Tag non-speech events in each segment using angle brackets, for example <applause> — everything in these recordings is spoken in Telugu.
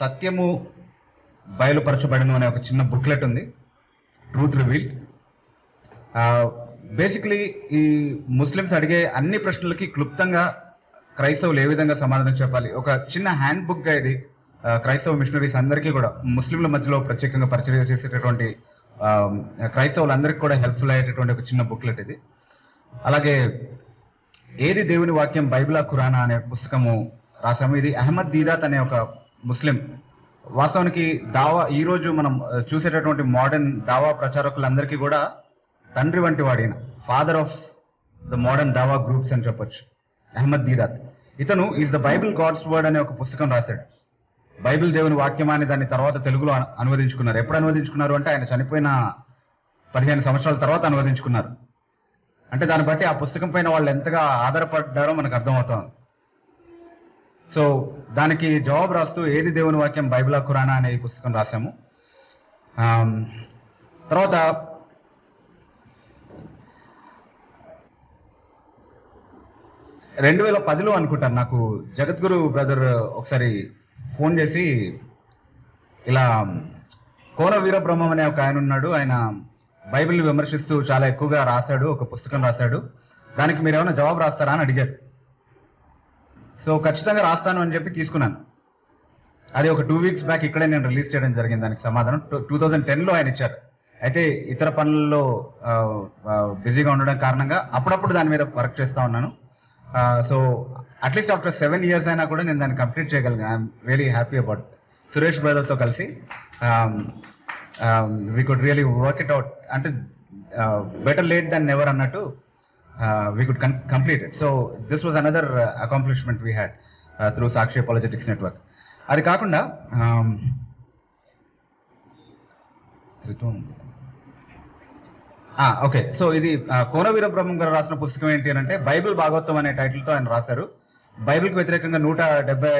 సత్యము బయలుపరచబడిన అనే ఒక చిన్న బుక్లెట్ ఉంది. ట్రూత్ రివీల్ బేసిక్లీ ఈ ముస్లిమ్స్ అడిగే అన్ని ప్రశ్నలకి క్లుప్తంగా క్రైస్తవులు ఏ విధంగా సమాధానం చెప్పాలి? ఒక చిన్న హ్యాండ్ బుక్గా ఇది క్రైస్తవ మిషనరీస్ అందరికీ కూడా ముస్లింల మధ్యలో ప్రత్యేకంగా పరిచయం చేసేటటువంటి క్రైస్తవులందరికీ కూడా హెల్ప్ఫుల్ అయ్యేటటువంటి ఒక చిన్న బుక్లెట్ ఇది. అలాగే ఏది దేవుని వాక్యం బైబిలా ఖురానా అనే పుస్తకము రాసాము. ఇది అహ్మద్ దీదాత్ అనే ఒక ముస్లిం. వాస్తవానికి దావా ఈ రోజు మనం చూసేటటువంటి మోడర్న్ దావా ప్రచారకులందరికీ కూడా తండ్రి వంటి వాడిన father of the modern dawah groups అని చెప్పొచ్చు. అహ్మద్ దీదాత్ ఇతను is the Bible God's word అనే ఒక పుస్తకం రాశాడు. బైబిల్ దేవుని వాక్యమాన్ని అని దాన్ని తర్వాత తెలుగులో అనువదించుకున్నారు. ఎప్పుడు అనువదించుకున్నారు అంటే ఆయన చనిపోయిన పదిహేను సంవత్సరాల తర్వాత అనువదించుకున్నారు. అంటే దాన్ని బట్టి ఆ పుస్తకం పైన వాళ్ళు ఎంతగా ఆధారపడ్డారో మనకు అర్థమవుతోంది. సో దానికి జవాబు రాస్తూ ఏది దేవుని వాక్యం? బైబిల్ ఖురానా అనే పుస్తకం రాశాము. తర్వాత రెండు వేల పదిలో అనుకుంటాను నాకు జగద్గురు బ్రదర్ ఒకసారి ఫోన్ చేసి ఇలా కోన వీరబ్రహ్మం అనే ఒక ఆయన ఉన్నాడు. ఆయన బైబిల్ని విమర్శిస్తూ చాలా ఎక్కువగా రాశాడు ఒక పుస్తకం రాశాడు. దానికి మీరు ఏమైనా జవాబు రాస్తారా అని అడిగారు. సో ఖచ్చితంగా రాస్తాను అని చెప్పి తీసుకున్నాను. అది ఒక టూ వీక్స్ బ్యాక్ ఇక్కడే నేను రిలీజ్ చేయడం జరిగింది. దానికి సమాధానం. టూ థౌజండ్ టెన్లో ఆయన ఇచ్చారు. అయితే ఇతర పనుల్లో బిజీగా ఉండడం కారణంగా అప్పుడప్పుడు దాని మీద వర్క్ చేస్తూ ఉన్నాను. So at least after seven years అయినా కూడా నేను దాన్ని కంప్లీట్ చేయగలిగాను. I'm really happy about Suresh బ్రదర్తో కలిసి we could really work it out అంటే బెటర్ లేట్ దెన్ నెవర్ అన్నట్టు we could complete this so this uh, accomplishment accomplishment had uh, had through Sakshi Apologetics network అది కాకుండా um, ఓకే సో ఇది కోనవీర కోన వీరబ్రహ్మం గారు రాసిన పుస్తకం ఏంటి అంటే బైబిల్ భాగవతం అనే టైటిల్తో ఆయన రాశారు. బైబిల్కి వ్యతిరేకంగా నూట డెబ్బై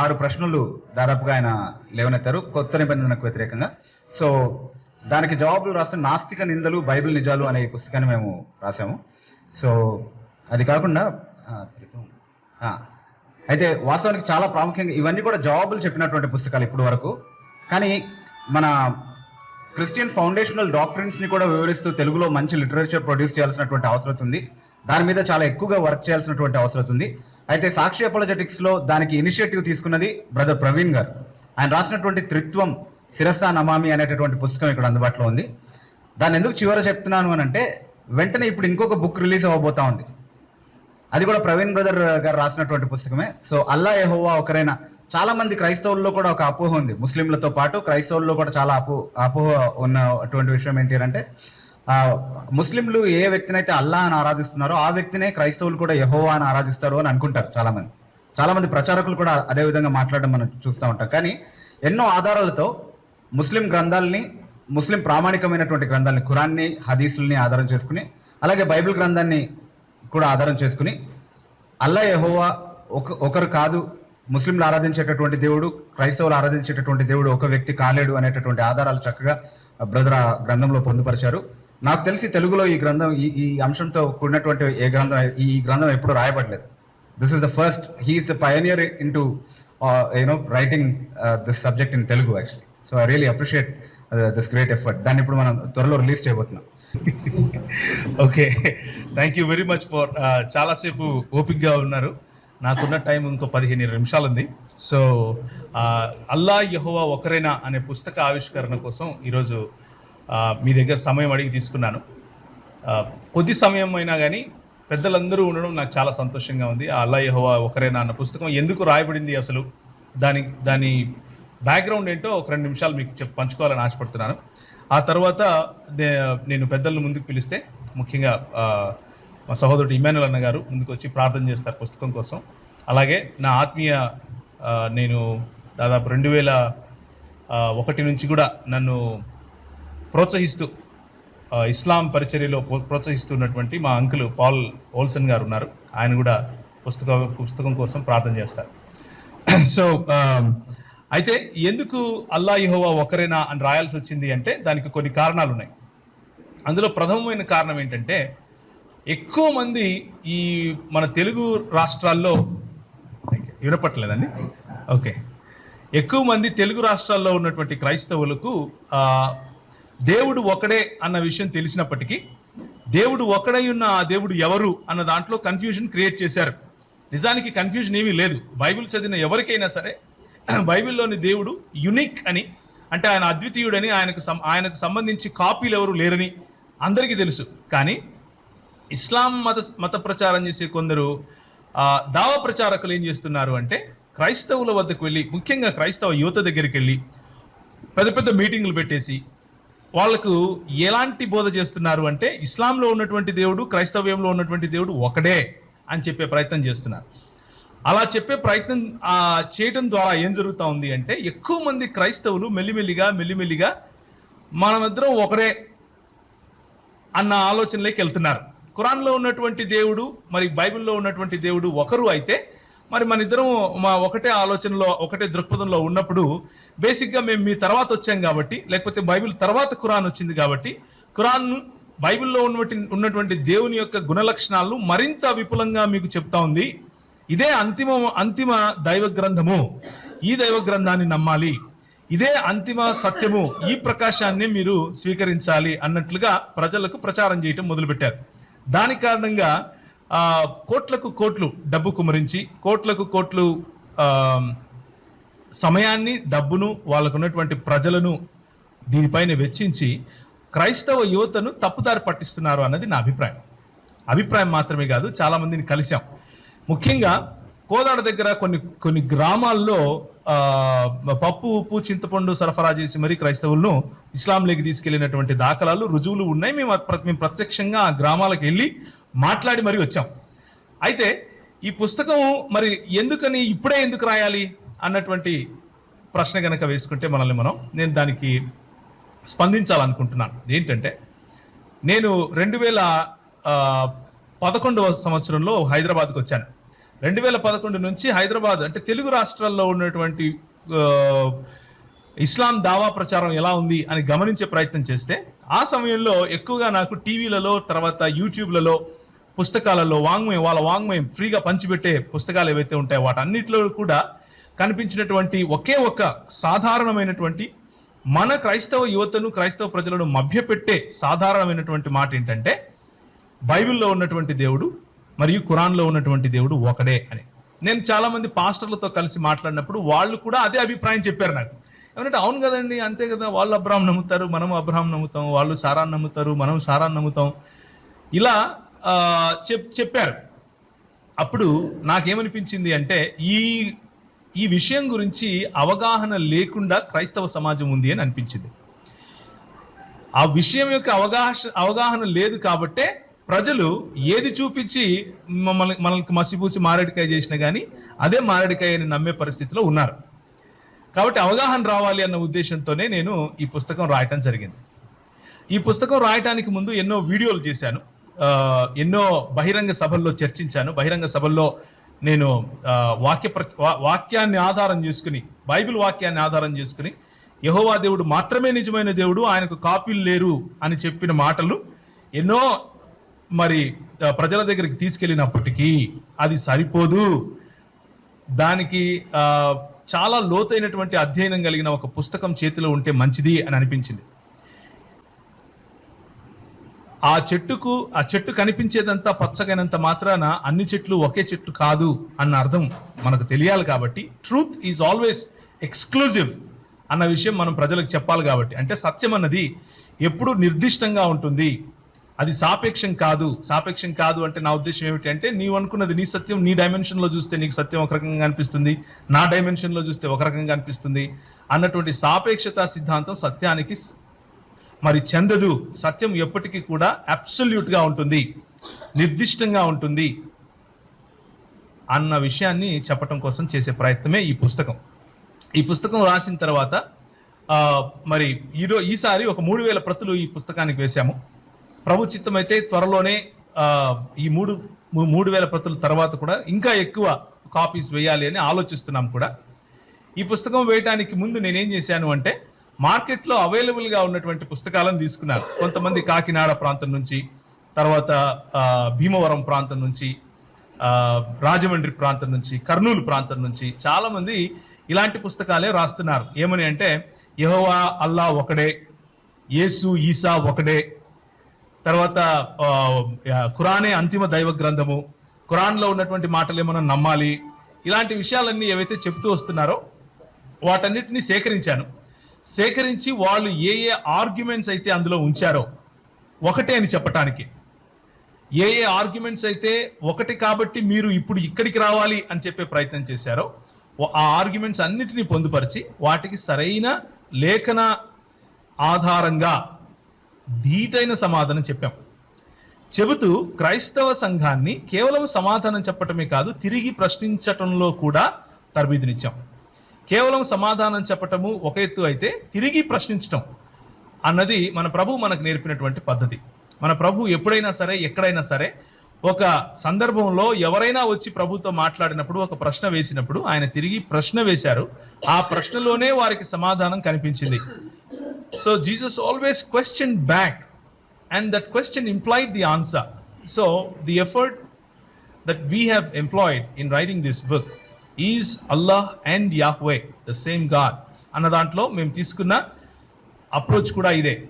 ఆరు ప్రశ్నలు దాదాపుగా ఆయన లేవనెత్తారు. కొత్త నిబంధనకు వ్యతిరేకంగా. సో దానికి జవాబులు రాసిన నాస్తిక నిందలు బైబిల్ నిజాలు అనే పుస్తకాన్ని మేము రాసాము సో అది కాకుండా అయితే వాస్తవానికి చాలా ప్రాముఖ్యంగా ఇవన్నీ కూడా జవాబులు చెప్పినటువంటి పుస్తకాలు ఇప్పటి వరకు. కానీ మన క్రిస్టియన్ ఫౌండేషనల్ డాక్టరీన్స్ కూడా వివరిస్తూ తెలుగులో మంచి లిటరేచర్ ప్రొడ్యూస్ చేయాల్సినటువంటి అవసరం ఉంది. దాని మీద చాలా ఎక్కువగా వర్క్ చేయాల్సినటువంటి అవసరం ఉంది. అయితే సాక్షి అపోలజెటిక్స్లో దానికి ఇనిషియేటివ్ తీసుకున్నది బ్రదర్ ప్రవీణ్ గారు. ఆయన రాసినటువంటి త్రిత్వం శిరస్సా నమామి అనేటటువంటి పుస్తకం ఇక్కడ అందుబాటులో ఉంది. దాన్ని ఎందుకు చివర చెప్తున్నాను అని అంటే వెంటనే ఇప్పుడు ఇంకొక బుక్ రిలీజ్ అవ్వబోతా ఉంది. అది కూడా ప్రవీణ్ బ్రదర్ గారు రాసినటువంటి పుస్తకమే. సో అల్లా యెహోవా ఒకరైనా చాలా మంది క్రైస్తవుల్లో కూడా ఒక అపోహ ఉంది. ముస్లింలతో పాటు క్రైస్తవుల్లో కూడా చాలా అపో అపోహ ఉన్నటువంటి విషయం ఏంటి అంటే ముస్లింలు ఏ వ్యక్తినైతే అల్లా అని ఆరాధిస్తున్నారో ఆ వ్యక్తినే క్రైస్తవులు కూడా యహోవా అని ఆరాధిస్తారు అని అనుకుంటారు చాలా మంది చాలా మంది ప్రచారకులు కూడా అదే విధంగా మాట్లాడడం మనం చూస్తూ ఉంటాం. కానీ ఎన్నో ఆధారాలతో ముస్లిం గ్రంథాలని ముస్లిం ప్రామాణికమైనటువంటి గ్రంథాలని ఖురాన్ని హదీసుల్ని ఆధారం చేసుకుని అలాగే బైబిల్ గ్రంథాన్ని కూడా ఆధారం చేసుకుని అల్లా యహోవా ఒక ఒకరు కాదు ముస్లింలు ఆరాధించేటటువంటి దేవుడు క్రైస్తవులు ఆరాధించేటటువంటి దేవుడు ఒక వ్యక్తి కాలేడు అనేటటువంటి ఆధారాలు చక్కగా బ్రదర్ ఆ గ్రంథంలో పొందుపరిచారు. నాకు తెలిసి తెలుగులో ఈ గ్రంథం ఈ ఈ అంశంతో కూడినటువంటి ఏ గ్రంథం ఈ ఈ గ్రంథం ఎప్పుడు రాయబడలేదు. This is the first he's the pioneer in to you know writing this subject in Telugu actually so I really appreciate this great effort దాన్ని ఇప్పుడు మనం త్వరలో రిలీజ్ చేయబోతున్నాం. Okay thank you very much for చాలాసేపు ఓపిక్గా ఉన్నారు. నాకున్న టైం ఇంకో పదిహేను ఇరవై నిమిషాలు ఉంది సో uh, అల్లా యహోవా ఒకరైనా అనే పుస్తక ఆవిష్కరణ కోసం ఈరోజు uh, మీ దగ్గర సమయం అడిగి తీసుకున్నాను. Uh, కొద్ది సమయం అయినా కానీ పెద్దలందరూ ఉండడం నాకు చాలా సంతోషంగా ఉంది. అల్లా యహోవా ఒకరైనా అన్న పుస్తకం ఎందుకు రాయబడింది అసలు? దాని దాని బ్యాక్గ్రౌండ్ ఏంటో ఒక రెండు నిమిషాలు మీకు చెప్ పంచుకోవాలని ఆశపడుతున్నాను. ఆ తర్వాత నే- నేను పెద్దలను ముందుకు పిలిస్తే ముఖ్యంగా మా సహోదరుడు ఇమానుల్ అన్న గారు ముందుకు వచ్చి ప్రార్థన చేస్తారు పుస్తకం కోసం. అలాగే నా ఆత్మీయ నేను దాదాపు రెండు వేల ఒకటి నుంచి కూడా నన్ను ప్రోత్సహిస్తూ ఇస్లాం పరిచర్యలో ప్రో- ప్రోత్సహిస్తున్నటువంటి మా అంకుల్ పాల్ ఓల్సన్ గారు ఉన్నారు. ఆయన కూడా పుస్తకం పుస్తకం కోసం ప్రార్థన చేస్తారు. <clears throat> సో um, అయితే ఎందుకు అల్లా యెహోవా ఒకరేనా అని రాయాల్సి వచ్చింది అంటే దానికి కొన్ని కారణాలు ఉన్నాయి అందులో ప్రథమమైన కారణం ఏంటంటే ఎక్కువ మంది ఈ మన తెలుగు రాష్ట్రాల్లో వినపట్టలేదండి ఓకే ఎక్కువ మంది తెలుగు రాష్ట్రాల్లో ఉన్నటువంటి క్రైస్తవులకు దేవుడు ఒకడే అన్న విషయం తెలిసినప్పటికీ దేవుడు ఒకడై ఉన్న ఆ దేవుడు ఎవరు అన్న దాంట్లో కన్ఫ్యూజన్ క్రియేట్ చేశారు. నిజానికి కన్ఫ్యూజన్ ఏమీ లేదు. బైబిల్ చదివిన ఎవరికైనా సరే బైబిల్లోని దేవుడు యునిక్ అని అంటే ఆయన అద్వితీయుడని ఆయనకు సం- ఆయనకు సంబంధించి కాపీలు ఎవరు లేరని అందరికీ తెలుసు. కానీ ఇస్లాం మత మత ప్రచారం చేసే కొందరు దావా దావ ప్రచారకులు ఏం చేస్తున్నారు అంటే క్రైస్తవుల వద్దకు వెళ్ళి ముఖ్యంగా క్రైస్తవ యువత దగ్గరికి వెళ్ళి పెద్ద పెద్ద మీటింగులు పెట్టేసి వాళ్ళకు ఎలాంటి బోధ చేస్తున్నారు అంటే ఇస్లాంలో ఉన్నటువంటి దేవుడు క్రైస్తవ్యంలో ఉన్నటువంటి దేవుడు ఒకడే అని చెప్పే ప్రయత్నం చేస్తున్నారు. అలా చెప్పే ప్రయత్నం చేయటం చేయడం ద్వారా ఏం జరుగుతూ ఉంది అంటే ఎక్కువ మంది క్రైస్తవులు మెల్లిమెల్లిగా మెల్లిమెల్లిగా మనమిద్దరం ఒకరే అన్న ఆలోచనలోకి వెళ్తున్నారు. ఖురాన్లో ఉన్నటువంటి దేవుడు మరి బైబిల్లో ఉన్నటువంటి దేవుడు ఒకరు అయితే మరి మన ఇద్దరం మా ఒకటే ఆలోచనలో ఒకటే దృక్పథంలో ఉన్నప్పుడు బేసిక్గా మేము మీ తర్వాత వచ్చాం కాబట్టి లేకపోతే బైబిల్ తర్వాత ఖురాన్ వచ్చింది కాబట్టి ఖురాన్ బైబిల్లో ఉన్నటువంటి ఉన్నటువంటి దేవుని యొక్క గుణలక్షణాలను మరింత విపులంగా మీకు చెప్తా ఉంది. ఇదే అంతిమ అంతిమ దైవ గ్రంథము ఈ దైవ గ్రంథాన్ని నమ్మాలి. ఇదే అంతిమ సత్యము. ఈ ప్రకాశాన్ని మీరు స్వీకరించాలి అన్నట్లుగా ప్రజలకు ప్రచారం చేయటం మొదలుపెట్టారు. దాని కారణంగా కోట్లకు కోట్లు డబ్బు కుమరించి కోట్లకు కోట్లు సమయాన్ని డబ్బును వాళ్ళకు ఉన్నటువంటి ప్రజలను దీనిపైన వెచ్చించి క్రైస్తవ యువతను తప్పుదారి పట్టిస్తున్నారు అన్నది నా అభిప్రాయం. అభిప్రాయం మాత్రమే కాదు చాలా మందిని కలిశాం. ముఖ్యంగా కోదాడ దగ్గర కొన్ని కొన్ని గ్రామాల్లో పప్పు ఉప్పు చింతపండు సరఫరా చేసి మరీ క్రైస్తవులను ఇస్లాంలోకి తీసుకెళ్ళినటువంటి దాఖలాలు రుజువులు ఉన్నాయి. మేము మేము ప్రత్యక్షంగా ఆ గ్రామాలకు వెళ్ళి మాట్లాడి మరీ వచ్చాం. అయితే ఈ పుస్తకం మరి ఎందుకని ఇప్పుడే ఎందుకు రాయాలి అన్నటువంటి ప్రశ్న కనుక వేసుకుంటే మనల్ని మనం నేను దానికి స్పందించాలనుకుంటున్నాను. ఏంటంటే నేను రెండు వేల పదకొండవ సంవత్సరంలో హైదరాబాద్కి వచ్చాను. రెండు వేల పదకొండు నుంచి హైదరాబాద్ అంటే తెలుగు రాష్ట్రాల్లో ఉన్నటువంటి ఇస్లాం దావా ప్రచారం ఎలా ఉంది అని గమనించే ప్రయత్నం చేస్తే ఆ సమయంలో ఎక్కువగా నాకు టీవీలలో తర్వాత యూట్యూబ్లలో పుస్తకాలలో వాంగ్మయం వాళ్ళ వాంగ్మయం ఫ్రీగా పంచిపెట్టే పుస్తకాలు ఏవైతే ఉంటాయో వాటన్నిటిలో కూడా కనిపించినటువంటి ఒకే ఒక్క సాధారణమైనటువంటి మన క్రైస్తవ యువతను క్రైస్తవ ప్రజలను మభ్యపెట్టే సాధారణమైనటువంటి మాట ఏంటంటే బైబిల్లో ఉన్నటువంటి దేవుడు మరియు ఖురాన్లో ఉన్నటువంటి దేవుడు ఒకడే అని. నేను చాలా మంది పాస్టర్లతో కలిసి మాట్లాడినప్పుడు వాళ్ళు కూడా అదే అభిప్రాయం చెప్పారు నాకు. ఏమంటే అవును కదండి అంతే కదా వాళ్ళు అబ్రాహం నమ్ముతారు మనం అబ్రాహం నమ్ముతాం వాళ్ళు సారాన్ని నమ్ముతారు మనం సారాన్ని నమ్ముతాం. ఇలా చెప్ చెప్పారు. అప్పుడు నాకేమనిపించింది అంటే ఈ ఈ విషయం గురించి అవగాహన లేకుండా క్రైస్తవ సమాజం ఉంది అని అనిపించింది. ఆ విషయం యొక్క అవగాహన అవగాహన లేదు కాబట్టే ప్రజలు ఏది చూపించి మమ్మల్ని మనల్ని మసిపూసి మారేడికాయ చేసినా కానీ అదే మారేడికాయ అని నమ్మే పరిస్థితిలో ఉన్నారు. కాబట్టి అవగాహన రావాలి అన్న ఉద్దేశంతోనే నేను ఈ పుస్తకం రాయటం జరిగింది. ఈ పుస్తకం రాయటానికి ముందు ఎన్నో వీడియోలు చేశాను. ఎన్నో బహిరంగ సభల్లో చర్చించాను. బహిరంగ సభల్లో నేను వాక్య ప్ర- వాక్యాన్ని ఆధారం చేసుకుని బైబిల్ వాక్యాన్ని ఆధారం చేసుకుని యహోవా దేవుడు మాత్రమే నిజమైన దేవుడు ఆయనకు కాపీలు లేరు అని చెప్పిన మాటలు ఎన్నో మరి ప్రజల దగ్గరికి తీసుకెళ్ళినప్పటికీ అది సరిపోదు. దానికి చాలా లోతైనటువంటి అధ్యయనం కలిగిన ఒక పుస్తకం చేతిలో ఉంటే మంచిది అని అనిపించింది. ఆ చెట్టుకు ఆ చెట్టు కనిపించేదంతా పచ్చగైనంత మాత్రాన అన్ని చెట్లు ఒకే చెట్టు కాదు అన్న అర్థం మనకు తెలియాలి కాబట్టి ట్రూత్ ఈజ్ ఆల్వేస్ ఎక్స్క్లూజివ్ అన్న విషయం మనం ప్రజలకు చెప్పాలి కాబట్టి. అంటే సత్యం అన్నది ఎప్పుడు నిర్దిష్టంగా ఉంటుంది. అది సాపేక్షం కాదు. సాపేక్షం కాదు అంటే నా ఉద్దేశం ఏమిటి అంటే నీవు అనుకున్నది నీ సత్యం నీ డైమెన్షన్లో చూస్తే నీకు సత్యం ఒక రకంగా అనిపిస్తుంది నా డైమెన్షన్లో చూస్తే ఒక రకంగా అనిపిస్తుంది అన్నటువంటి సాపేక్షత సిద్ధాంతం సత్యానికి మరి చెందదు. సత్యం ఎప్పటికీ కూడా అబ్సల్యూట్గా ఉంటుంది. నిర్దిష్టంగా ఉంటుంది. అన్న విషయాన్ని చెప్పటం కోసం చేసే ప్రయత్నమే ఈ పుస్తకం. ఈ పుస్తకం రాసిన తర్వాత మరి ఈరో ఈసారి ఒక మూడు వేల ప్రతులు ఈ పుస్తకానికి వేశాము. ప్రభు అయితే త్వరలోనే ఈ మూడు మూడు వేల ప్రతుల తర్వాత కూడా ఇంకా ఎక్కువ కాపీస్ వేయాలి అని ఆలోచిస్తున్నాం కూడా. ఈ పుస్తకం వేయటానికి ముందు నేనేం చేశాను అంటే మార్కెట్లో అవైలబుల్గా ఉన్నటువంటి పుస్తకాలను తీసుకున్నాను. కొంతమంది కాకినాడ ప్రాంతం నుంచి తర్వాత భీమవరం ప్రాంతం నుంచి రాజమండ్రి ప్రాంతం నుంచి కర్నూలు ప్రాంతం నుంచి చాలామంది ఇలాంటి పుస్తకాలే రాస్తున్నారు. ఏమని అంటే యహోవా అల్లా ఒకడే యేసు ఈసా ఒకడే తర్వాత ఖురానే అంతిమ దైవ గ్రంథము. ఖురాన్లో ఉన్నటువంటి మాటలు ఏమైనా నమ్మాలి? ఇలాంటి విషయాలన్నీ ఏవైతే చెప్తూ వస్తున్నారో వాటన్నిటిని సేకరించాను. సేకరించి వాళ్ళు ఏ ఏ ఆర్గ్యుమెంట్స్ అయితే అందులో ఉంచారో ఒకటే అని చెప్పటానికి. ఏ ఏ ఆర్గ్యుమెంట్స్ అయితే ఒకటి కాబట్టి మీరు ఇప్పుడు ఇక్కడికి రావాలి అని చెప్పే ప్రయత్నం చేశారో ఆ ఆర్గ్యుమెంట్స్ అన్నిటినీ పొందుపరిచి వాటికి సరైన లేఖన ఆధారంగా ధీటైన సమాధానం చెప్పాం. చెబుతూ క్రైస్తవ సంఘాన్ని కేవలం సమాధానం చెప్పటమే కాదు తిరిగి ప్రశ్నించటంలో కూడా తరబీదునిచ్చాం. కేవలం సమాధానం చెప్పటము ఒక ఎత్తు అయితే తిరిగి ప్రశ్నించటం అన్నది మన ప్రభు మనకు నేర్పినటువంటి పద్ధతి. మన ప్రభు ఎప్పుడైనా సరే ఎక్కడైనా సరే ఒక సందర్భంలో ఎవరైనా వచ్చి ప్రభుతో మాట్లాడినప్పుడు ఒక ప్రశ్న వేసినప్పుడు ఆయన తిరిగి ప్రశ్న వేశారు. ఆ ప్రశ్నలోనే వారికి సమాధానం కనిపించింది. So Jesus always question back and that question implied the answer so the effort that we have employed in writing this book is Allah and Yahweh the same God అన్న దాంట్లో మేము తీసుకున్న అప్రోచ్ కూడా ఇదే.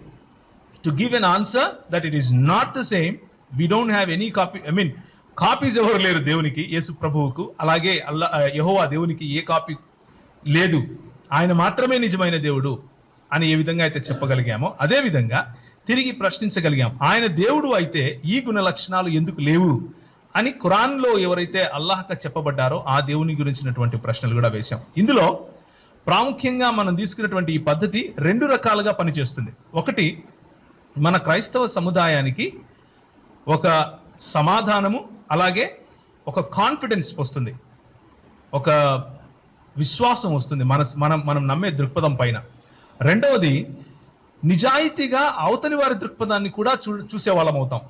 To give an answer that it is not the same we don't have any copy I mean copies ఎవరు లేరు దేవునికి యేసు ప్రభువుకు అలాగే అల్లా యహోవా దేవునికి ఏ కాపీ లేదు. ఆయన మాత్రమే నిజమైన దేవుడు. అని ఏ విధంగా అయితే చెప్పగలిగామో అదే విధంగా తిరిగి ప్రశ్నించగలిగాం. ఆయన దేవుడు అయితే ఈ గుణ లక్షణాలు ఎందుకు లేవు అని ఖురాన్లో ఎవరైతే అల్లాహక చెప్పబడ్డారో ఆ దేవుని గురించినటువంటి ప్రశ్నలు కూడా వేశాం. ఇందులో ప్రాముఖ్యంగా మనం తీసుకున్నటువంటి ఈ పద్ధతి రెండు రకాలుగా పనిచేస్తుంది. ఒకటి మన క్రైస్తవ సముదాయానికి ఒక సమాధానము అలాగే ఒక కాన్ఫిడెన్స్ వస్తుంది. ఒక విశ్వాసం వస్తుంది. మన మనం మనం నమ్మే దృక్పథం పైన. రెండవది నిజాయితీగా అవతలి వారి దృక్పథాన్ని కూడా చూ చూసే వాళ్ళం అవుతాం.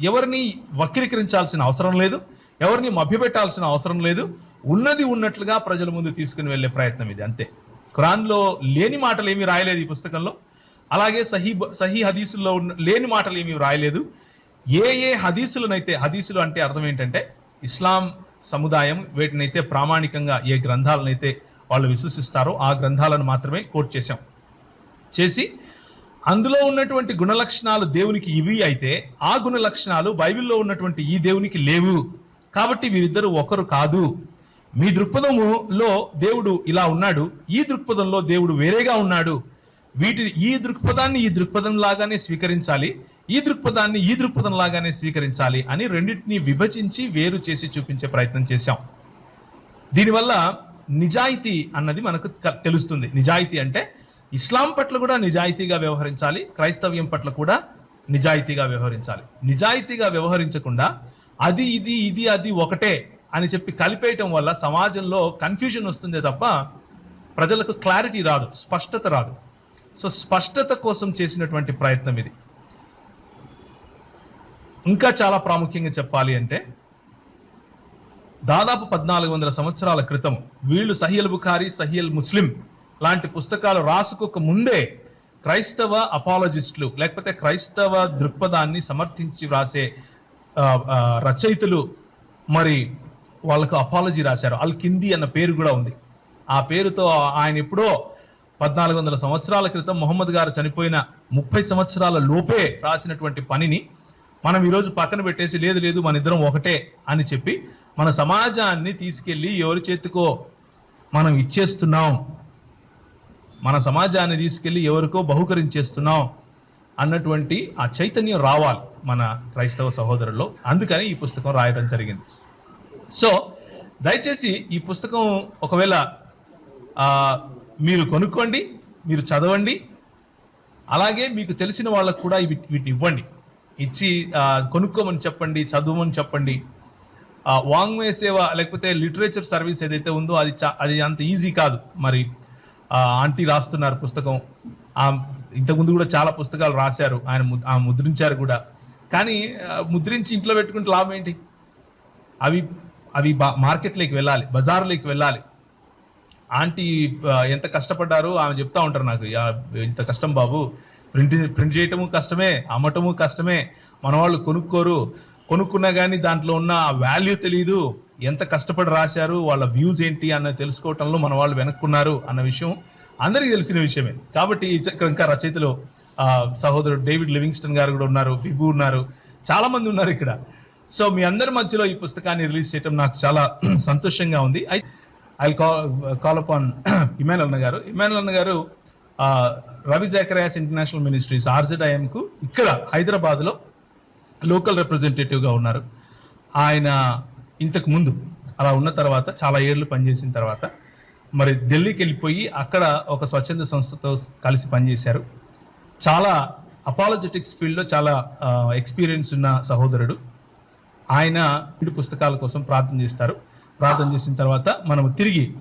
ఎవరిని వక్రీకరించాల్సిన అవసరం లేదు ఎవరిని మభ్యపెట్టాల్సిన అవసరం లేదు ఉన్నది ఉన్నట్లుగా ప్రజల ముందు తీసుకుని వెళ్ళే ప్రయత్నం ఇది అంతే. ఖురాన్లో లేని మాటలు ఏమీ రాయలేదు ఈ పుస్తకంలో అలాగే సహీ సహీ హదీసుల్లో ఉన్న లేని మాటలు ఏమీ రాయలేదు. ఏ ఏ హదీసులనైతే హదీసులు అంటే అర్థం ఏంటంటే ఇస్లాం సముదాయం వీటినైతే ప్రామాణికంగా ఏ గ్రంథాలనైతే వాళ్ళు విశ్వసిస్తారో ఆ గ్రంథాలను మాత్రమే కోట్ చేశాం. చేసి అందులో ఉన్నటువంటి గుణ లక్షణాలు దేవునికి ఇవి అయితే ఆ గుణ లక్షణాలు బైబిల్లో ఉన్నటువంటి ఈ దేవునికి లేవు. కాబట్టి వీరిద్దరు ఒకరు కాదు. మీ దృక్పథములో దేవుడు ఇలా ఉన్నాడు. ఈ దృక్పథంలో దేవుడు వేరేగా ఉన్నాడు. వీటి ఈ దృక్పథాన్ని ఈ దృక్పథం లాగానే స్వీకరించాలి. ఈ దృక్పథాన్ని ఈ దృక్పథం లాగానే స్వీకరించాలి అని రెండింటిని విభజించి వేరు చేసి చూపించే ప్రయత్నం చేశాం. దీనివల్ల నిజాయితీ అన్నది మనకు తెలుస్తుంది. నిజాయితీ అంటే ఇస్లాం పట్ల కూడా నిజాయితీగా వ్యవహరించాలి క్రైస్తవ్యం పట్ల కూడా నిజాయితీగా వ్యవహరించాలి. నిజాయితీగా వ్యవహరించకుండా అది ఇది ఇది అది ఒకటే అని చెప్పి కలిపేయటం వల్ల సమాజంలో కన్ఫ్యూజన్ వస్తుందే తప్ప ప్రజలకు క్లారిటీ రాదు స్పష్టత రాదు. సో స్పష్టత కోసం చేసినటువంటి ప్రయత్నం ఇది. ఇంకా చాలా ప్రాముఖ్యంగా చెప్పాలి అంటే దాదాపు పద్నాలుగు వందల సంవత్సరాల క్రితం వీళ్ళు సహియల్ బుఖారీ సహియల్ ముస్లిం లాంటి పుస్తకాలు రాసుకోక ముందే క్రైస్తవ అపాలజిస్టులు లేకపోతే క్రైస్తవ దృక్పథాన్ని సమర్థించి వ్రాసే రచయితలు మరి వాళ్ళకు అపాలజీ రాశారు. అల్ కింది అన్న పేరు కూడా ఉంది. ఆ పేరుతో ఆయన ఎప్పుడో పద్నాలుగు వందల సంవత్సరాల క్రితం మొహమ్మద్ గారు చనిపోయిన ముప్పై సంవత్సరాల లోపే రాసినటువంటి పనిని మనం ఈరోజు పక్కన పెట్టేసి లేదు లేదు మన ఇద్దరం ఒకటే అని చెప్పి మన సమాజాన్ని తీసుకెళ్ళి ఎవరి చేతికో మనం ఇచ్చేస్తున్నాం మన సమాజాన్ని తీసుకెళ్ళి ఎవరికో బహుకరించేస్తున్నాం అన్నటువంటి ఆ చైతన్యం రావాలి మన క్రైస్తవ సహోదరుల్లో. అందుకని ఈ పుస్తకం రాయడం జరిగింది. సో దయచేసి ఈ పుస్తకం ఒకవేళ మీరు కొనుక్కోండి మీరు చదవండి అలాగే మీకు తెలిసిన వాళ్ళకు కూడా వీటిని ఇవ్వండి. ఇచ్చి కొనుక్కోమని చెప్పండి చదవమని చెప్పండి. వాంగ్మే వాంగ్మయ సేవ లేకపోతే లిటరేచర్ సర్వీస్ ఏదైతే ఉందో అది చా- అది అంత ఈజీ కాదు. మరి ఆంటీ రాస్తున్నారు పుస్తకం. ఇంతకుముందు కూడా చాలా పుస్తకాలు రాశారు. ఆయన ము- ఆ ముద్రించారు కూడా. కానీ ముద్రించి ఇంట్లో పెట్టుకుంటే లాభం ఏంటి? అవి అవి మార్కెట్లోకి వెళ్ళాలి బజార్లోకి వెళ్ళాలి. ఆంటీ ఎంత కష్టపడ్డారు ఆమె చెప్తా ఉంటారు నాకు ఇంత కష్టం బాబు. ప్రింట్ ప్రింట్ చేయటము కష్టమే అమ్మటము కష్టమే. మన వాళ్ళు కొనుక్కోరు. కొనుక్కున్నా కానీ దాంట్లో ఉన్న వాల్యూ తెలియదు ఎంత కష్టపడి రాశారు వాళ్ళ వ్యూస్ ఏంటి అన్న తెలుసుకోవటంలో మన వాళ్ళు వెనక్కున్నారు అన్న విషయం అందరికీ తెలిసిన విషయమే. కాబట్టి ఇక్కడ ఇంకా రచయితలు సహోదరుడు డేవిడ్ లివింగ్స్టన్ గారు కూడా ఉన్నారు బిబు ఉన్నారు చాలా మంది ఉన్నారు ఇక్కడ. సో మీ అందరి మధ్యలో ఈ పుస్తకాన్ని రిలీజ్ చేయడం నాకు చాలా <clears throat> సంతోషంగా ఉంది. I call call on Iman అన్న గారు. ఇమాన్ అన్న గారు రవి జాకరాయాస్ ఇంటర్నేషనల్ మినిస్ట్రీస్ ఆర్జెడ్ఐఎంకు ఇక్కడ హైదరాబాద్లో లోకల్ రిప్రజెంటేటివ్గా ఉన్నారు. ఆయన ఇంతకు ముందు అలా ఉన్న తర్వాత చాలా ఏళ్ళు పనిచేసిన తర్వాత మరి ఢిల్లీకి వెళ్ళిపోయి అక్కడ ఒక స్వచ్ఛంద సంస్థతో కలిసి పనిచేశారు. చాలా అపాలజెటిక్స్ ఫీల్డ్లో చాలా ఎక్స్పీరియన్స్ ఉన్న సహోదరుడు. ఆయన రెండు పుస్తకాల కోసం ప్రార్థన చేస్తారు. ప్రార్థన చేసిన తర్వాత మనం తిరిగి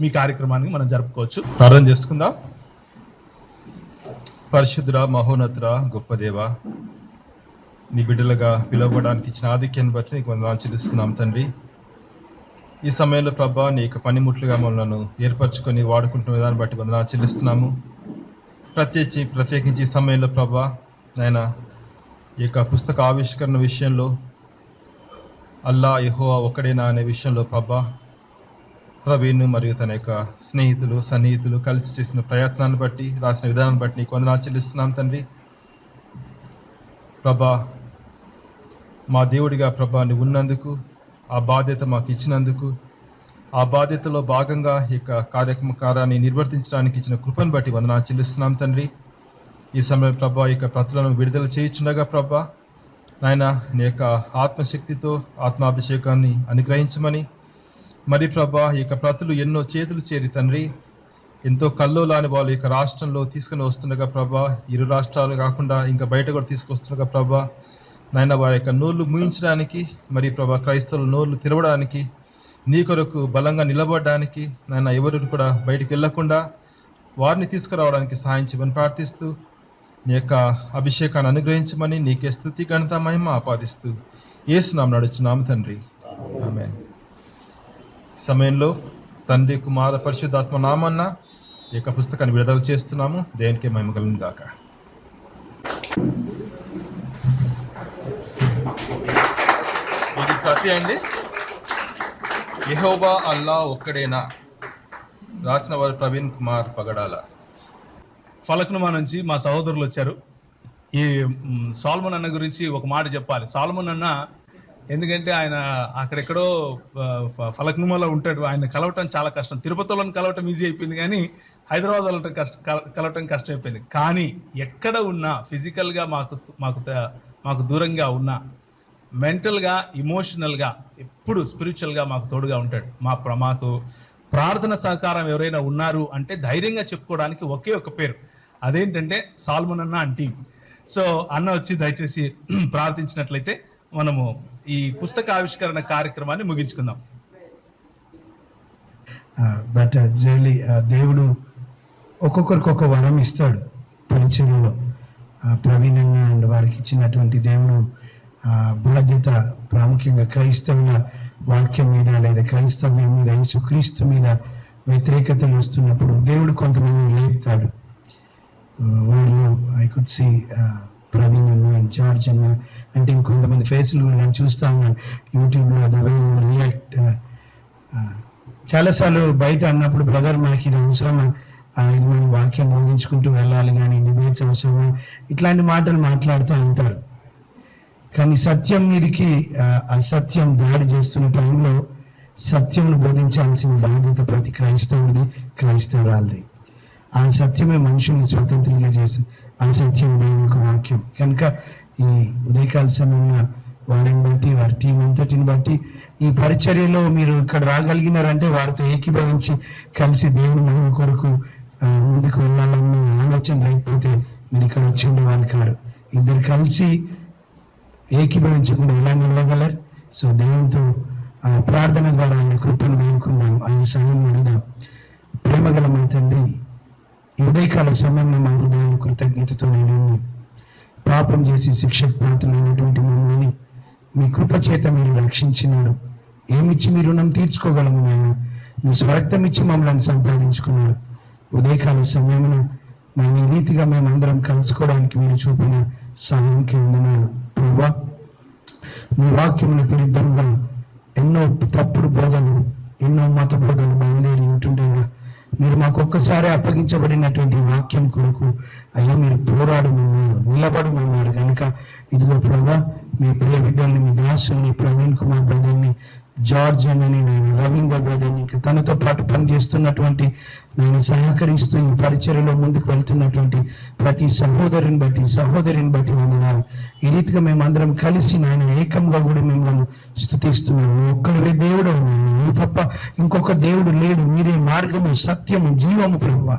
మీ కార్యక్రమాన్ని మనం జరుపుకోవచ్చు. ప్రార్థన చేసుకుందాం. పరిశుద్ధుడ మహోన్నతుడ గొప్ప దేవ నీ బిడ్డలుగా పిలవడానికి ఇచ్చిన ఆధిక్యాన్ని బట్టి నీకు వందనాలు చెల్లిస్తున్నాం తండ్రి. ఈ సమయంలో ప్రభా నీ యొక్క పనిముట్లుగా మమ్మల్ని ఏర్పరచుకొని వాడుకుంటున్న విధాన్ని బట్టి వందనాలు చెల్లిస్తున్నాము. ప్రత్యేకించి ప్రత్యేకించి ఈ సమయంలో ప్రభా నాయన ఈ యొక్క పుస్తక ఆవిష్కరణ విషయంలో అల్లా యహోవా ఒక్కడేనా అనే విషయంలో ప్రభా ప్రవీణ్ మరియు తన యొక్క స్నేహితులు సన్నిహితులు కలిసి చేసిన ప్రయత్నాన్ని బట్టి రాసిన విధానాన్ని బట్టి నీకు వందనాలు చెల్లిస్తున్నాం తండ్రి. ప్రభా మా దేవుడిగా ప్రభాని ఉన్నందుకు ఆ బాధ్యత మాకు ఇచ్చినందుకు ఆ బాధ్యతలో భాగంగా ఈ యొక్క కార్యక్రమకారాన్ని నిర్వర్తించడానికి ఇచ్చిన కృపను బట్టి వందనా చెల్లిస్తున్నాం తండ్రి. ఈ సమయంలో ప్రభా యొక్క ప్రతులను విడుదల చేయించుండగా ప్రభా నాయన నీ యొక్క ఆత్మశక్తితో ఆత్మాభిషేకాన్ని అనుగ్రహించమని మరి ప్రభా ఈ యొక్క ప్రతులు ఎన్నో చేతులు చేరి తండ్రి ఎంతో కల్లోలాని వాళ్ళు ఈ యొక్క రాష్ట్రంలో తీసుకుని వస్తుండగా ప్రభా ఇరు రాష్ట్రాలు కాకుండా ఇంకా బయట కూడా తీసుకొస్తుండగా ప్రభా నాయన వారి యొక్క నోళ్ళు ముయించడానికి మరి ప్రభా క్రైస్తవుల నోళ్ళు తెరవడానికి నీ కొరకు బలంగా నిలబడడానికి నాయన ఎవరు కూడా బయటికి వెళ్ళకుండా వారిని తీసుకురావడానికి సహాయం చేయమని ప్రార్థిస్తూ నీ యొక్క అభిషేకాన్ని అనుగ్రహించమని నీకే స్థుతి ఘనత మహిమ ఆపాదిస్తూ ఏసునాం నడుచున్నాం తండ్రి. ఆమె సమయంలో తండ్రి కుమార పరిశుద్ధాత్మ నామన్న ఈ యొక్క పుస్తకాన్ని విడుదల చేస్తున్నాము. దేనికి మహిమ కలుగును గాక యహోబా అండి అల్లా ఒక్కడేనా? రాసిన వారు ప్రవీణ్ కుమార్ పగడాల. ఫలక్నుమా నుంచి మా సహోదరులు వచ్చారు. ఈ సాల్మన్ అన్న గురించి ఒక మాట చెప్పాలి. సాల్మన్ అన్న ఎందుకంటే ఆయన అక్కడెక్కడో ఫలక్నుమాలో ఉంటాడు. ఆయన కలవటం చాలా కష్టం. తిరుపతిలో కలవటం ఈజీ అయిపోయింది కానీ హైదరాబాద్ వెళ్ళటం కష్ట కల- కలవటం కష్టం అయిపోయింది కానీ ఎక్కడ ఉన్నా ఫిజికల్గా మాకు మాకు మాకు దూరంగా ఉన్నా మెంటల్గా ఇమోషనల్గా ఎప్పుడు స్పిరిచువల్గా మాకు తోడుగా ఉంటాడు. మా మాకు ప్రార్థన సహకారం ఎవరైనా ఉన్నారు అంటే ధైర్యంగా చెప్పుకోవడానికి ఒకే ఒక పేరు. అదేంటంటే సాల్మన్ అన్న అంటీ సో అన్న వచ్చి దయచేసి <clears throat> ప్రార్థించినట్లయితే మనము ఈ పుస్తక ఆవిష్కరణ కార్యక్రమాన్ని ముగించుకుందాం. బట్ జైలీ దేవుడు ఒక్కొక్కరికి ఒక వరం ఇస్తాడు పరిచయంలో. ప్రవీణంగా అండ్ వారికి ఇచ్చినటువంటి దేవుడు బాధ్యత ప్రాముఖ్యంగా క్రైస్తవుల వాక్యం మీద లేదా క్రైస్తవ్యం మీద యేసుక్రీస్తు మీద వ్యతిరేకతలు వస్తున్నప్పుడు దేవుడు కొంతమంది లేపుతాడు. వాళ్ళు ఐ కుడ్ సి ప్రవీణ్ అన్న జార్జ్ అన్న అంటే ఇంకొంతమంది ఫేస్లు నేను చూస్తా ఉన్నాను. యూట్యూబ్లో ద వే రియాక్ట్ చాలాసార్లు బయట అన్నప్పుడు బ్రదర్ మనకి ఇది అవసరమా? ఇది మనం వాక్యం బోధించుకుంటూ వెళ్ళాలి కానీ డిబేట్స్ అవసరమా? ఇట్లాంటి మాటలు మాట్లాడుతూ ఉంటారు. కానీ సత్యం మీదకి ఆ, అసత్యం దాడి చేస్తున్న టైంలో సత్యంను బోధించాల్సిన బాధ్యత ప్రతి క్రైస్తవుడిది క్రైస్తవురాలది. ఆ సత్యమే మనుషుల్ని స్వతంత్రంగా చేసి ఆ సత్యం దేవుని వాక్యం. కనుక ఈ ఉదయకాల సమయంలో వారిని బట్టి వారి టీం అంతటిని బట్టి ఈ పరిచర్యలో మీరు ఇక్కడ రాగలిగినారంటే వారితో ఏకీభవించి కలిసి దేవుని మహిమ కొరకు ముందుకు వెళ్ళాలన్న ఆలోచన లేకపోతే మీరు ఇక్కడ వచ్చి ఉండేవాళ్ళు కారు. ఇద్దరు కలిసి ఏకీభవించకుండా ఎలా నిలవగలరు? సో దేవునితో ఆ ప్రార్థన ద్వారా ఆయన కృపను వేడుకుందాం ఆయన సహాయం అడుగుదాం. ప్రేమగల మా తండ్రి ఉదయకాల సమయంలో మా హృదయం కృతజ్ఞతతో నేను పాపం చేసి శిక్షకు పాత్రలైనటువంటి మమ్మల్ని మీ కృప చేత మీరు రక్షించినారు. ఏమిచ్చి మీ రుణం తీర్చుకోగలము నాయన? మీ స్వరక్తం ఇచ్చి మమ్మల్ని సంపాదించుకున్నారు. ఉదయకాల సమయమున మేము ఈ రీతిగా మేమందరం కలుసుకోవడానికి మీరు చూపిన సహాయంకి వందనాలు. ప్రభా మీ వాక్యములకు విరుద్ధంగా ఎన్నో తప్పుడు బోధలు ఎన్నో మత బోధలు బయలుదేరి ఉంటుండగా మీరు మాకు ఒక్కసారి అప్పగించబడినటువంటి వాక్యం కొరకు అయ్యా మీరు పోరాడమన్నారు నిలబడమన్నారు. కనుక ఇదిగో ప్రభా మీ ప్రియ బిడ్డల్ని మీ దాసుల్ని ప్రవీణ్ కుమార్ బ్రదర్ని జార్జ్ అని నేను రవీందర్ బ్రదర్ ఇంకా తనతో పాటు పనిచేస్తున్నటువంటి నేను సహకరిస్తూ ఈ పరిచర్యలో ముందుకు వెళ్తున్నటువంటి ప్రతి సహోదరుని బట్టి సహోదరిని బట్టి వందనాలు. ఈ రీతిగా మేమందరం కలిసి నాయన ఏకంగా కూడా మిమ్మల్ని స్థుతిస్తున్నాము. నువ్వు ఒక్కడివే దేవుడు నువ్వు తప్ప ఇంకొక దేవుడు లేడు. మీరే మార్గము సత్యము జీవము ప్రభు.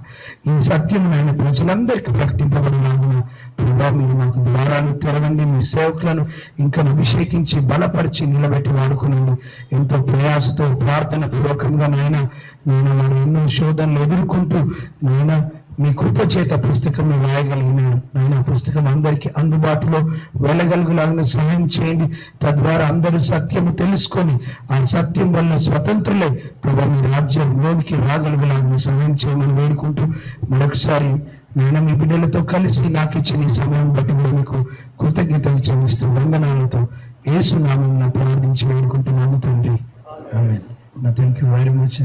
ఈ సత్యము నాయన ప్రజలందరికీ ప్రకటింపబడినాగున ప్రభా మీరు మాకు ద్వారాలు తెరవండి మీ సేవకులను ఇంకా అభిషేకించి బలపరిచి నిలబెట్టి వాడుకునండి. ఎంతో ప్రయాసతో ప్రార్థన పూర్వకంగా నాయన నేను వారు ఎన్నో శోధనలు ఎదుర్కొంటూ నాయన మీ కృప చేత పుస్తకం రాయగలిగిన నాయన పుస్తకం అందరికీ అందుబాటులో వెళ్ళగలుగులాగిన సహాయం చేయండి. తద్వారా అందరూ సత్యము తెలుసుకొని ఆ సత్యం వల్ల స్వతంత్రులే ప్రభా మీ రాజ్యంలోనికి రాగలుగులాగిన సహాయం చేయమని వేడుకుంటూ మరొకసారి నేను మీ బిడ్డలతో కలిసి నాకు ఇచ్చిన ఈ సమయం బట్టి కూడా మీకు కృతజ్ఞతలు చెల్లిస్తూ వందనాలతో ఏసు నామం ప్రార్థించి వేడుకుంటున్నాను తండ్రి. Thank you very much